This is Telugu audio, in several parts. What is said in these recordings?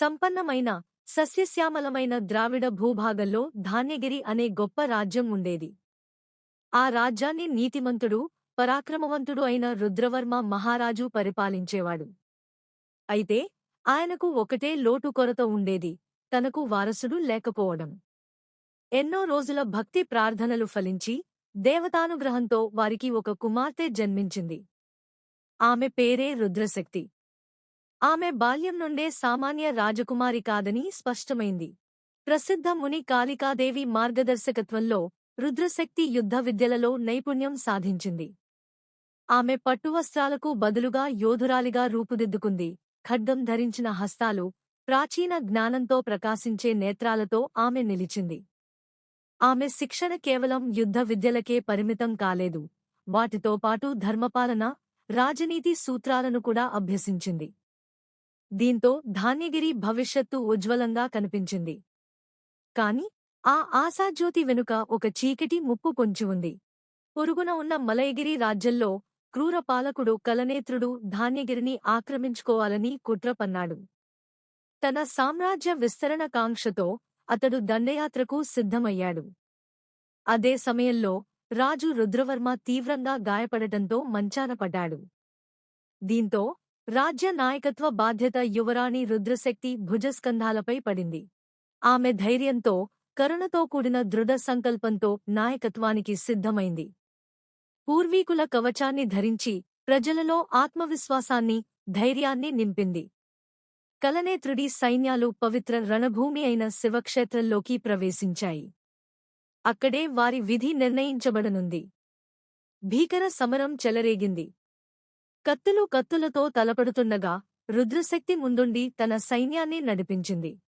సంపన్నమైన సస్యశ్యామలమైన ద్రావిడ భూభాగంలో ధాన్యగిరి అనే గొప్ప రాజ్యం ఉండేది. ఆ రాజ్యాన్ని నీతిమంతుడు పరాక్రమవంతుడు అయిన రుద్రవర్మ మహారాజు పరిపాలించేవాడు. అయితే ఆయనకు ఒకటే లోటు కొరత ఉండేది తనకు వారసుడు లేకపోవడం. ఎన్నో రోజుల భక్తి ప్రార్థనలు ఫలించి దేవతానుగ్రహంతో వారికి ఒక కుమార్తె జన్మించింది. ఆమె పేరే రుద్రశక్తి. ఆమె బాల్యం నుండే సామాన్య రాజకుమారి కాదని స్పష్టమైంది. ప్రసిద్ధ ముని కాళికాదేవి మార్గదర్శకత్వంలో రుద్రశక్తి యుద్ధ విద్యలలో నైపుణ్యం సాధించింది. ఆమె పట్టువస్త్రాలకు బదులుగా యోధురాలిగా రూపుదిద్దుకుంది. ఖడ్గం ధరించిన హస్తాలు ప్రాచీన జ్ఞానంతో ప్రకాశించే నేత్రాలతో ఆమె నిలిచింది. ఆమె శిక్షణ కేవలం యుద్ధ విద్యలకే పరిమితం కాలేదు. వాటితో పాటు ధర్మపాలన రాజనీతి సూత్రాలను కూడా అభ్యసించింది. దీంతో ధాన్యగిరి భవిష్యత్తు ఉజ్వలంగా కనిపించింది. కాని ఆ ఆశాజ్యోతి వెనుక ఒక చీకటి ముప్పు పొంచి ఉంది. పొరుగున ఉన్న మలయగిరి రాజ్యంలో క్రూర పాలకుడు కలనేత్రుడు ధాన్యగిరిని ఆక్రమించుకోవాలని కుట్ర పన్నాడు. తన సామ్రాజ్య విస్తరణ కాంక్షతో అతడు దండయాత్రకు సిద్ధమయ్యాడు. అదే సమయంలో రాజు రుద్రవర్మ తీవ్రంగా గాయపడటంతో మంచాన పడ్డాడు. దీంతో రాజ్య నాయకత్వ బాధ్యత యువరాణి రుద్రశక్తి భుజస్కంధాలపై పడింది. ఆమె ధైర్యంతో కరుణతో కూడిన దృఢ సంకల్పంతో నాయకత్వానికి సిద్ధమైంది. పూర్వీకుల కవచాన్ని ధరించి ప్రజలలో ఆత్మవిశ్వాసాన్ని ధైర్యాన్ని నింపింది. కలనేత్రుడి సైన్యాలు పవిత్ర రణభూమి అయిన శివక్షేత్రంలోకి ప్రవేశించాయి. అక్కడే వారి విధి నిర్ణయించబడనుంది. భీకర సమరం చెలరేగింది. కత్తులు కత్తులతో తలపడుతుండగా రుద్రశక్తి ముందుండి తన సైన్యాన్ని నడిపించింది.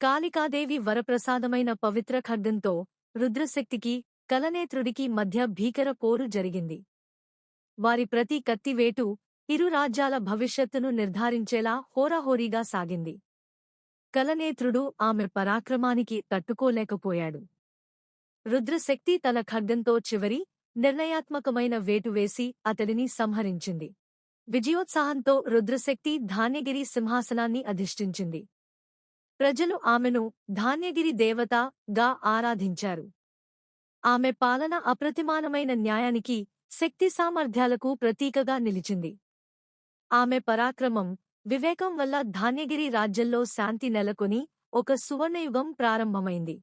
కాళికాదేవి వరప్రసాదమైన పవిత్ర ఖడ్గంతో రుద్రశక్తికి కలనేత్రుడికి మధ్య భీకర పోరు జరిగింది. వారి ప్రతి కత్తివేటు ఇరు రాజ్యాల భవిష్యత్తును నిర్ధారించేలా హోరాహోరీగా సాగింది. కలనేత్రుడు ఆమె పరాక్రమానికి తట్టుకోలేకపోయాడు. రుద్రశక్తి తన ఖడ్గంతో చివరి నిర్ణయాత్మకమైన వేటు వేసి అతడిని సంహరించింది. విజయోత్సాహంతో రుద్రశక్తి ధాన్యగిరి సింహాసనాన్ని అధిష్ఠించింది. ప్రజలు ఆమెను ధాన్యగిరి దేవత గా ఆరాధించారు. ఆమె పాలన అప్రతిమానమైన న్యాయానికి శక్తి సామర్థ్యాలకు ప్రతీకగా నిలిచింది. ఆమె పరాక్రమం వివేకం వల్ల ధాన్యగిరి రాజ్యంలో శాంతి నెలకొని ఒక సువర్ణయుగం ప్రారంభమైంది.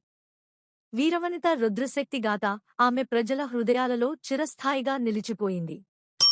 వీరవనిత రుద్రశక్తిగాత ఆమె ప్రజల హృదయాలలో చిరస్థాయిగా నిలిచిపోయింది.